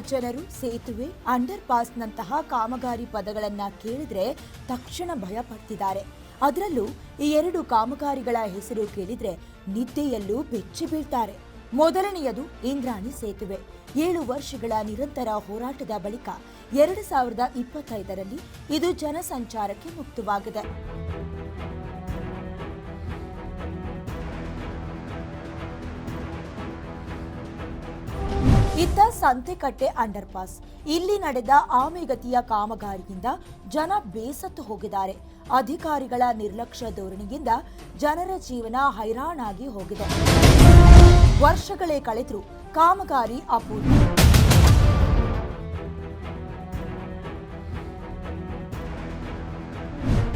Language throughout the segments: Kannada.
ಜನರು ಸೇತುವೆ ಅಂಡರ್ ಪಾಸ್ನಂತಹ ಕಾಮಗಾರಿ ಪದಗಳನ್ನ ಕೇಳಿದ್ರೆ ತಕ್ಷಣ ಭಯ ಪಡ್ತಿದ್ದಾರೆ ಅದರಲ್ಲೂ ಈ ಎರಡು ಕಾಮಗಾರಿಗಳ ಹೆಸರು ಕೇಳಿದ್ರೆ ನಿದ್ದೆಯಲ್ಲೂ ಬೆಚ್ಚಿ ಬೀಳ್ತಾರೆ. ಮೊದಲನೆಯದು ಇಂದ್ರಾಣಿ ಸೇತುವೆ. ಏಳು ವರ್ಷಗಳ ನಿರಂತರ ಹೋರಾಟದ ಬಳಿಕ ಎರಡು ಸಾವಿರದ ಇಪ್ಪತ್ತೈದರಲ್ಲಿ ಇದು ಜನಸಂಚಾರಕ್ಕೆ ಮುಕ್ತವಾಗಿದೆ. ಇತ್ತ ಸಂತೆಕಟ್ಟೆ ಅಂಡರ್ ಪಾಸ್ ಇಲ್ಲಿ ನಡೆದ ಆಮೆಗತಿಯ ಕಾಮಗಾರಿಯಿಂದ ಜನ ಬೇಸತ್ತು ಹೋಗಿದ್ದಾರೆ. ಅಧಿಕಾರಿಗಳ ನಿರ್ಲಕ್ಷ್ಯ ಧೋರಣೆಯಿಂದ ಜನರ ಜೀವನ ಹೈರಾಣಾಗಿ ಹೋಗಿದೆ. ವರ್ಷಗಳೇ ಕಳೆದರೂ ಕಾಮಗಾರಿ ಅಪೂರ್ಣ.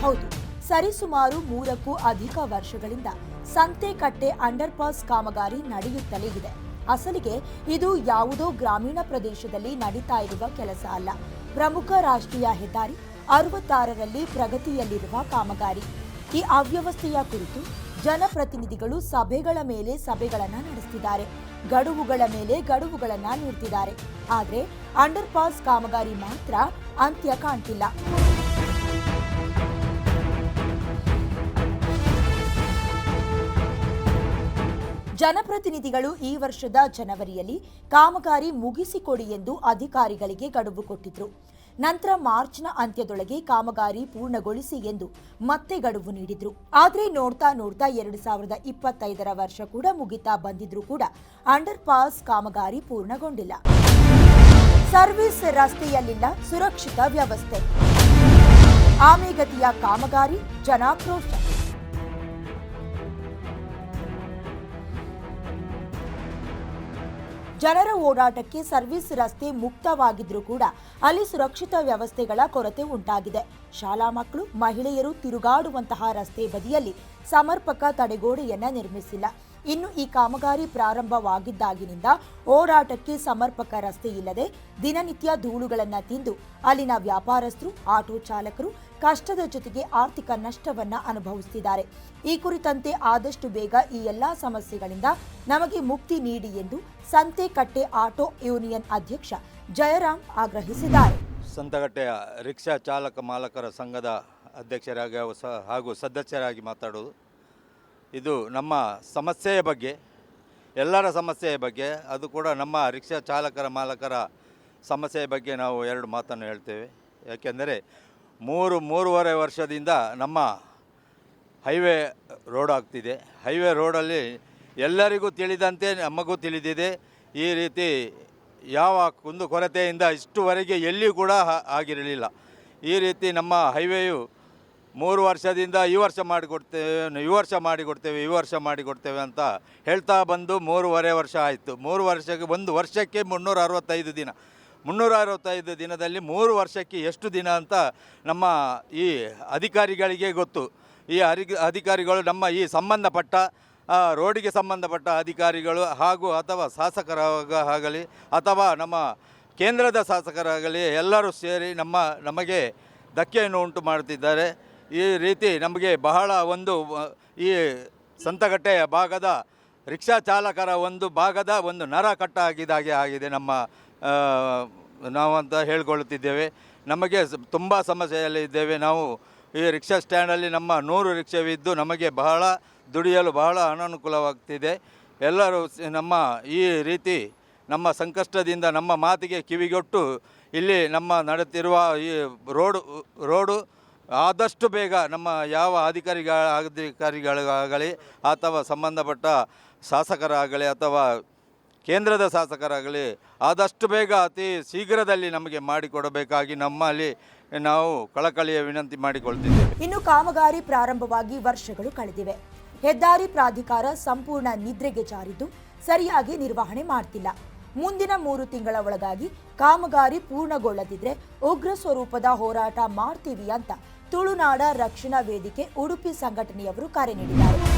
ಹೌದು, ಸರಿಸುಮಾರು ಮೂರಕ್ಕೂ ಅಧಿಕ ವರ್ಷಗಳಿಂದ ಸಂತೆಕಟ್ಟೆ ಅಂಡರ್ ಪಾಸ್ ಕಾಮಗಾರಿ ನಡೆಯುತ್ತಲೇ ಇದೆ. ಅಸಲಿಗೆ ಇದು ಯಾವುದೋ ಗ್ರಾಮೀಣ ಪ್ರದೇಶದಲ್ಲಿ ನಡೀತಾ ಇರುವ ಕೆಲಸ ಅಲ್ಲ. ಪ್ರಮುಖ ರಾಷ್ಟ್ರೀಯ ಹೆದ್ದಾರಿ ಅರವತ್ತಾರರಲ್ಲಿ ಪ್ರಗತಿಯಲ್ಲಿರುವ ಕಾಮಗಾರಿ. ಈ ಅವ್ಯವಸ್ಥೆಯ ಕುರಿತು ಜನಪ್ರತಿನಿಧಿಗಳು ಸಭೆಗಳ ಮೇಲೆ ಸಭೆಗಳನ್ನು ನಡೆಸ್ತಿದ್ದಾರೆ. ಗಡುವುಗಳ ಮೇಲೆ ಗಡುವುಗಳನ್ನ ನೀಡ್ತಿದ್ದಾರೆ. ಆದರೆ ಅಂಡರ್ ಪಾಸ್ ಕಾಮಗಾರಿ ಮಾತ್ರ ಅಂತ್ಯ ಕಾಣ್ತಿಲ್ಲ. ಜನಪ್ರತಿನಿಧಿಗಳು ಈ ವರ್ಷದ ಜನವರಿಯಲ್ಲಿ ಕಾಮಗಾರಿ ಮುಗಿಸಿಕೊಡಿ ಎಂದು ಅಧಿಕಾರಿಗಳಿಗೆ ಗಡುವು ಕೊಟ್ಟಿದ್ರು. ನಂತರ ಮಾರ್ಚ್ನ ಅಂತ್ಯದೊಳಗೆ ಕಾಮಗಾರಿ ಪೂರ್ಣಗೊಳಿಸಿ ಎಂದು ಮತ್ತೆ ಗಡುವು ನೀಡಿದ್ರು. ಆದರೆ ನೋಡ್ತಾ ನೋಡ್ತಾ ಎರಡು ಸಾವಿರದ ಇಪ್ಪತ್ತೈದರ ವರ್ಷ ಕೂಡ ಮುಗಿತಾ ಬಂದಿದ್ರು ಕೂಡ ಅಂಡರ್ ಪಾಸ್ ಕಾಮಗಾರಿ ಪೂರ್ಣಗೊಂಡಿಲ್ಲ. ಸರ್ವಿಸ್ ರಸ್ತೆಯಲ್ಲಿಲ್ಲ, ಸುರಕ್ಷಿತ ವ್ಯವಸ್ಥೆ. ಆಮೆಗತಿಯ ಕಾಮಗಾರಿ, ಜನಾಕ್ರೋಶ. ಜನರ ಓಡಾಟಕ್ಕೆ ಸರ್ವಿಸ್ ರಸ್ತೆ ಮುಕ್ತವಾಗಿದ್ರೂ ಕೂಡ ಅಲ್ಲಿ ಸುರಕ್ಷಿತ ವ್ಯವಸ್ಥೆಗಳ ಕೊರತೆ ಉಂಟಾಗಿದೆ. ಶಾಲಾ ಮಕ್ಕಳು, ಮಹಿಳೆಯರು ತಿರುಗಾಡುವಂತಹ ರಸ್ತೆ ಬದಿಯಲ್ಲಿ ಸಮರ್ಪಕ ತಡೆಗೋಡೆಯನ್ನ ನಿರ್ಮಿಸಿಲ್ಲ. ಇನ್ನು ಈ ಕಾಮಗಾರಿ ಪ್ರಾರಂಭವಾಗಿದ್ದಾಗಿನಿಂದ ಓಡಾಟಕ್ಕೆ ಸಮರ್ಪಕ ರಸ್ತೆ ಇಲ್ಲದೆ ದಿನನಿತ್ಯ ಧೂಳುಗಳನ್ನು ತಿಂದು ಅಲ್ಲಿನ ವ್ಯಾಪಾರಸ್ಥರು, ಆಟೋ ಚಾಲಕರು ಕಷ್ಟದ ಜೊತೆಗೆ ಆರ್ಥಿಕ ನಷ್ಟವನ್ನ ಅನುಭವಿಸುತ್ತಿದ್ದಾರೆ ಈ ಕುರಿತಂತೆ ಆದಷ್ಟು ಬೇಗ ಈ ಎಲ್ಲಾ ಸಮಸ್ಯೆಗಳಿಂದ ನಮಗೆ ಮುಕ್ತಿ ನೀಡಿ ಎಂದು ಸಂತೆಕಟ್ಟೆ ಆಟೋ ಯೂನಿಯನ್ ಅಧ್ಯಕ್ಷ ಜಯರಾಮ್ ಆಗ್ರಹಿಸಿದ್ದಾರೆ. ಸಂತಕಟ್ಟೆಯ ರಿಕ್ಷಾ ಚಾಲಕ ಮಾಲಕರ ಸಂಘದ ಅಧ್ಯಕ್ಷರಾಗಿ ಹಾಗೂ ಸದಸ್ಯರಾಗಿ ಮಾತಾಡೋದು ಇದು ನಮ್ಮ ಸಮಸ್ಯೆಯ ಬಗ್ಗೆ, ಎಲ್ಲರ ಸಮಸ್ಯೆಯ ಬಗ್ಗೆ, ಅದು ಕೂಡ ನಮ್ಮ ರಿಕ್ಷಾ ಚಾಲಕರ ಮಾಲಕರ ಸಮಸ್ಯೆಯ ಬಗ್ಗೆ ನಾವು ಎರಡು ಮಾತನ್ನು ಹೇಳ್ತೇವೆ. ಯಾಕೆಂದರೆ ಮೂರು, ಮೂರುವರೆ ವರ್ಷದಿಂದ ನಮ್ಮ ಹೈವೇ ರೋಡ್ ಆಗ್ತಿದೆ. ಹೈವೇ ರೋಡಲ್ಲಿ ಎಲ್ಲರಿಗೂ ತಿಳಿದಂತೆ ನಮಗೂ ತಿಳಿದಿದೆ. ಈ ರೀತಿ ಯಾವ ಕುಂದು ಕೊರತೆಯಿಂದ ಇಷ್ಟುವರೆಗೆ ಎಲ್ಲಿಯೂ ಕೂಡ ಆಗಿರಲಿಲ್ಲ. ಈ ರೀತಿ ನಮ್ಮ ಹೈವೇಯು ಮೂರು ವರ್ಷದಿಂದ ಈ ವರ್ಷ ಮಾಡಿಕೊಡ್ತೇವೆ, ಈ ವರ್ಷ ಮಾಡಿಕೊಡ್ತೇವೆ, ಈ ವರ್ಷ ಮಾಡಿಕೊಡ್ತೇವೆ ಅಂತ ಹೇಳ್ತಾ ಬಂದು ಮೂರುವರೆ ವರ್ಷ ಆಯಿತು. ಮೂರು ವರ್ಷಕ್ಕೆ, ಒಂದು ವರ್ಷಕ್ಕೆ ಮುನ್ನೂರ ಅರವತ್ತೈದು ದಿನ. ಮುನ್ನೂರ ಅರವತ್ತೈದು ದಿನದಲ್ಲಿ ಮೂರು ವರ್ಷಕ್ಕೆ ಎಷ್ಟು ದಿನ ಅಂತ ನಮ್ಮ ಈ ಅಧಿಕಾರಿಗಳಿಗೆ ಗೊತ್ತು. ಈ ಅರಿ ಅಧಿಕಾರಿಗಳು ನಮ್ಮ ಈ ಸಂಬಂಧಪಟ್ಟ ರೋಡಿಗೆ ಸಂಬಂಧಪಟ್ಟ ಅಧಿಕಾರಿಗಳು ಹಾಗೂ ಅಥವಾ ಶಾಸಕರಾಗಲಿ ಅಥವಾ ನಮ್ಮ ಕೇಂದ್ರದ ಶಾಸಕರಾಗಲಿ ಎಲ್ಲರೂ ಸೇರಿ ನಮ್ಮ, ನಮಗೆ ಧಕ್ಕೆಯನ್ನು ಉಂಟು ಮಾಡುತ್ತಿದ್ದಾರೆ. ಈ ರೀತಿ ನಮಗೆ ಬಹಳ ಒಂದು, ಈ ಸಂತಗಟ್ಟೆಯ ಭಾಗದ ರಿಕ್ಷಾ ಚಾಲಕರ ಒಂದು ಭಾಗದ ಒಂದು ನರ ಕಟ್ಟಾಗಿದ್ದಾಗೆ ಆಗಿದೆ ನಮ್ಮ ನಾವಂತ ಹೇಳ್ಕೊಳ್ಳುತ್ತಿದ್ದೇವೆ. ನಮಗೆ ತುಂಬ ಸಮಸ್ಯೆಯಲ್ಲಿ ಇದ್ದೇವೆ. ನಾವು ಈ ರಿಕ್ಷಾ ಸ್ಟ್ಯಾಂಡಲ್ಲಿ ನಮ್ಮ ನೂರು ರಿಕ್ಷಾವಿದ್ದು ನಮಗೆ ಬಹಳ ದುಡಿಯಲು ಬಹಳ ಅನನುಕೂಲವಾಗ್ತಿದೆ. ಎಲ್ಲರೂ ನಮ್ಮ ಈ ರೀತಿ ನಮ್ಮ ಸಂಕಷ್ಟದಿಂದ ನಮ್ಮ ಮಾತಿಗೆ ಕಿವಿಗೊಟ್ಟು ಇಲ್ಲಿ ನಮ್ಮ ನಡೆತಿರುವ ಈ ರೋಡು ರೋಡು ಆದಷ್ಟು ಬೇಗ ನಮ್ಮ ಯಾವ ಅಧಿಕಾರಿಗಳ, ಅಧಿಕಾರಿಗಳಾಗಲಿ ಅಥವಾ ಸಂಬಂಧಪಟ್ಟ ಶಾಸಕರಾಗಲಿ ಅಥವಾ ಕೇಂದ್ರದ ಶಾಸಕರಾಗಲಿ, ಆದಷ್ಟು ಬೇಗ ಅತಿ ಶೀಘ್ರದಲ್ಲಿ ನಮಗೆ ಮಾಡಿಕೊಡಬೇಕಾಗಿ ನಮ್ಮಲ್ಲಿ ನಾವು ಕಳಕಳಿಯ ವಿನಂತಿ ಮಾಡಿಕೊಳ್ತೀವಿ ಇನ್ನು ಕಾಮಗಾರಿ ಪ್ರಾರಂಭವಾಗಿ ವರ್ಷಗಳು ಕಳೆದಿವೆ. ಹೆದ್ದಾರಿ ಪ್ರಾಧಿಕಾರ ಸಂಪೂರ್ಣ ನಿದ್ರೆಗೆ ಜಾರಿದ್ದು ಸರಿಯಾಗಿ ನಿರ್ವಹಣೆ ಮಾಡ್ತಿಲ್ಲ. ಮುಂದಿನ ಮೂರು ತಿಂಗಳ ಒಳಗಾಗಿ ಕಾಮಗಾರಿ ಪೂರ್ಣಗೊಳ್ಳದಿದ್ರೆ ಉಗ್ರ ಸ್ವರೂಪದ ಹೋರಾಟ ಮಾಡ್ತೀವಿ ಅಂತ ತುಳುನಾಡ ರಕ್ಷಣಾ ವೇದಿಕೆ ಉಡುಪಿ ಸಂಘಟನೆಯವರು ಕರೆ ನೀಡಿದ್ದಾರೆ.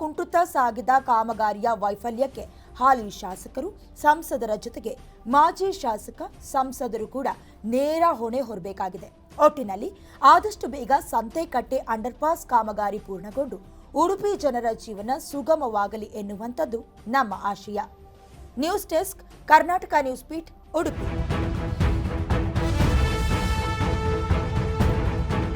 ಕುಂಟುತ್ತಾ ಸಾಗಿದ ಕಾಮಗಾರಿಯ ವೈಫಲ್ಯಕ್ಕೆ ಹಾಲಿ ಶಾಸಕರು, ಸಂಸದರ ಜೊತೆಗೆ ಮಾಜಿ ಶಾಸಕ, ಸಂಸದರು ಕೂಡ ನೇರ ಹೊಣೆ ಹೊರಬೇಕಾಗಿದೆ. ಒಟ್ಟಿನಲ್ಲಿ ಆದಷ್ಟು ಬೇಗ ಸಂತೆಕಟ್ಟೆ ಅಂಡರ್ಪಾಸ್ ಕಾಮಗಾರಿ ಪೂರ್ಣಗೊಂಡು ಉಡುಪಿ ಜನರ ಜೀವನ ಸುಗಮವಾಗಲಿ ಎನ್ನುವಂಥದ್ದು ನಮ್ಮ ಆಶಯ. ನ್ಯೂಸ್ ಡೆಸ್ಕ್, ಕರ್ನಾಟಕ ನ್ಯೂಸ್ ಪೀಠ್ ಉಡುಪಿ.